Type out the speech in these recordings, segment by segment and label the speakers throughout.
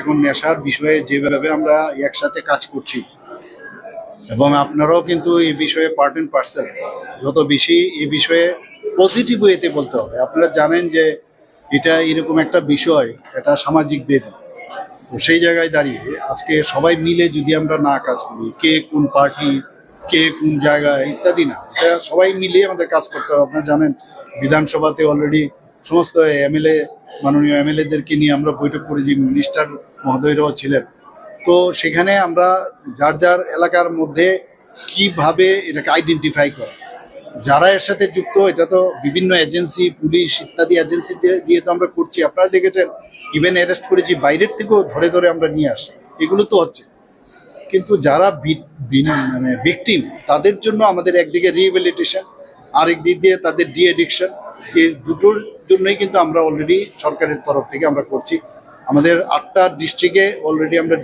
Speaker 1: এখন নেশার বিষয়ে যেভাবে আমরা একসাথে কাজ করছি, এবং আপনারাও কিন্তু এই বিষয়ে পার্ট অ্যান্ড পার্সেল যত বেশি এই বিষয়ে পজিটিভ ওয়েতে বলতে হবে। আপনারা জানেন যে এটা এরকম একটা বিষয়, এটা সামাজিক বেদি তো সেই জায়গায় দাঁড়িয়ে আজকে সবাই মিলে যদি আমরা না কাজ করি, কে কোন পার্টি কে কোন জায়গায় ইত্যাদি না, এটা সবাই মিলে আমাদের কাজ করতে হবে। আপনারা জানেন, বিধানসভাতে অলরেডি সমস্ত এমএলএ মাননীয় এমএলএদেরকে নিয়ে আমরা বৈঠক করেছি, মিনিস্টার মহোদয়রাও ছিলেন। তো সেখানে আমরা যার যার এলাকার মধ্যে কীভাবে এটাকে আইডেন্টিফাই করা। যারা এর সাথে যুক্ত, এটা তো বিভিন্ন এজেন্সি পুলিশ ইত্যাদি এজেন্সি দিয়ে তো আমরা করছি। আপনারা দেখেছেন ইভেন অ্যারেস্ট করেছি, বাইরের থেকেও ধরে ধরে আমরা নিয়ে আসি। এগুলো তো হচ্ছে। কিন্তু যারা মানে ভিকটিম তাদের জন্য আমাদের একদিকে রিহেবিলিটেশন আরেক দিক দিয়ে তাদের ডি এডিকশন এই দুটোর জন্যই কিন্তু আমরা অলরেডি সরকারের তরফ থেকে আমরা করছি। আমাদের আটটা ডিস্ট্রিক্টে অলরেডি আমরা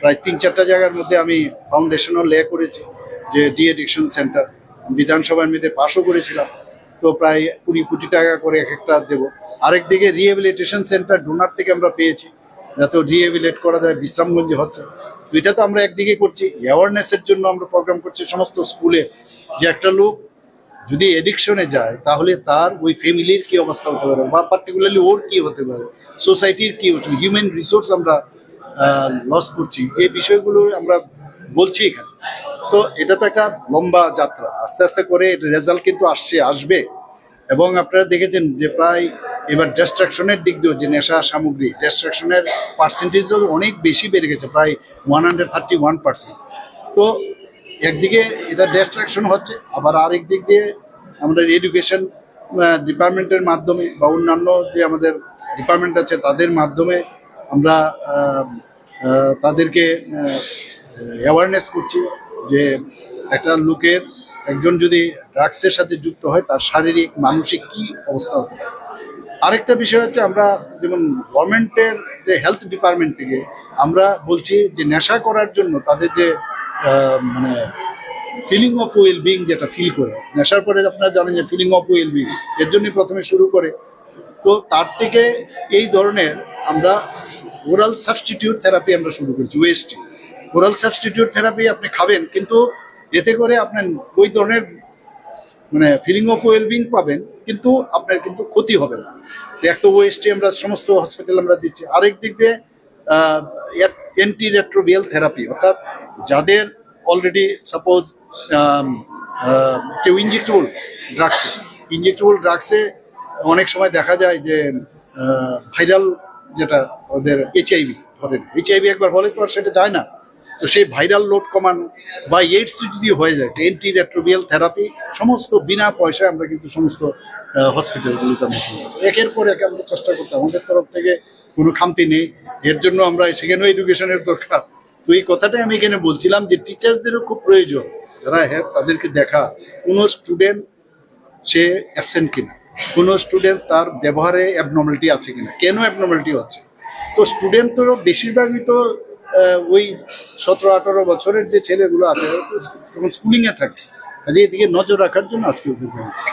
Speaker 1: প্রায় তিন চারটা জায়গার মধ্যে আমি ফাউন্ডেশনও লে করেছি, যে ডি এডিকশন সেন্টার বিধানসভার মধ্যে পাশও করেছিলাম, তো প্রায় কুড়ি কোটি টাকা করে এক একটা দেবো। আরেক দিকে রিহেবিলিটেশন সেন্টার ডোনার থেকে আমরা পেয়েছি, যাতে রিহেবিলেট করা যায়, বিশ্রামগঞ্জে হচ্ছে। এটা তো আমরা একদিকে করছি। অ্যাওয়ারনেসের জন্য আমরা প্রোগ্রাম করছি সমস্ত স্কুলে যে একটা লোক যদি এডিকশনে যায়, তাহলে তার ওই ফ্যামিলির কি অবস্থা হতে পারে? বা পার্টিকুলারলি ওর কি হতে পারে? সোসাইটির কি হচ্ছে? হিউম্যান রিসোর্স আমরা লস করছি। এই বিষয়গুলো আমরা বলছি এখানে। তো এটা তো একটা লম্বা যাত্রা। আস্তে আস্তে করে রেজাল্ট কিন্তু আসছে, আসবে। এবং আপনারা দেখেছেন যে প্রায় এবার ডিস্ট্রাকশনের দিক দিয়েও যে নেশা সামগ্রী ডিস্ট্রাকশনের পার্সেন্টেজও অনেক বেশি বেড়ে গেছে, প্রায় one hundred thirty one percent তো একদিকে এটা ডিস্ট্রাকশন হচ্ছে, আবার আরেক দিক দিয়ে আমাদের এডুকেশন ডিপার্টমেন্টের মাধ্যমে বা অন্যান্য যে আমাদের ডিপার্টমেন্ট আছে, তাদের মাধ্যমে আমরা তাদেরকে অ্যাওয়ারনেস করছি যে একটা লোকের একজন যদি ড্রাগসের সাথে যুক্ত হয়, তার শারীরিক, মানসিক কি অবস্থা হতে পারে? আরেকটা বিষয় হচ্ছে আমরা যেমন গভর্নমেন্টের যে হেলথ ডিপার্টমেন্ট থেকে আমরা বলছি যে নেশা করার জন্য তাদের যে মানে ফিলিং অফ ওয়েল বিং যেটা ফিল করে। নেশার পরে আপনারা জানেন যে ফিলিং অফ ওয়েল বিং এর জন্যই প্রথমে শুরু করে। তো তার থেকে এই ধরনের আমরা ওরাল সাবস্টিটিউট থেরাপি আমরা শুরু করেছি ওয়েস্টি ওরাল সাবস্টিটিউট থেরাপি আপনি খাবেন, কিন্তু এতে করে আপনার ওই ধরনের মানে ফিলিং অফ ওয়েলবিং পাবেন, কিন্তু আপনার কিন্তু ক্ষতি হবে না। এক তো ওয়েস্টে আমরা সমস্ত হসপিটাল আমরা দিচ্ছি। আরেক দিক দিয়ে অ্যান্টি রেট্রোবিয়াল থেরাপি অর্থাৎ যাদের অলরেডি সাপোজ কেউ ইনজেক্টেবল ড্রাগসে ইনজেক্টেবল ড্রাগসে অনেক সময় দেখা যায় যে ভাইরাল যেটা ওদের এইচআইভি ধরেন এইচআইভি একবার হলে তো আর সেটা যায় না। তো সেই ভাইরাল লোড কমান বা এইডস যদি হয়ে যায় অ্যান্টি রেট্রোবিয়াল থেরাপি সমস্ত বিনা পয়সায় আমরা কিন্তু সমস্ত হসপিটালগুলোতে আমরা। একের পর এক আমরা চেষ্টা করছি, আমাদের তরফ থেকে কোনো খামতি নেই। এর জন্য আমরা সেখানেও এডুকেশনের দরকার। তো এই কথাটাই আমি এখানে বলছিলাম যে টিচার্সদেরও খুব প্রয়োজন যারা হ্যাঁ তাদেরকে দেখা কোনো স্টুডেন্ট সে অ্যাবসেন্ট কিনা, কোনো স্টুডেন্ট তার ব্যবহারে অ্যাবনর্মালিটি আছে কিনা, কেন অ্যাবনর্মালিটি হচ্ছে তো স্টুডেন্ট তো বেশিরভাগই তো ওই সতেরো আঠারো বছরের যে ছেলেগুলো আছে তখন স্কুলিংয়ে থাকে কাজে এদিকে নজর রাখার জন্য আজকে।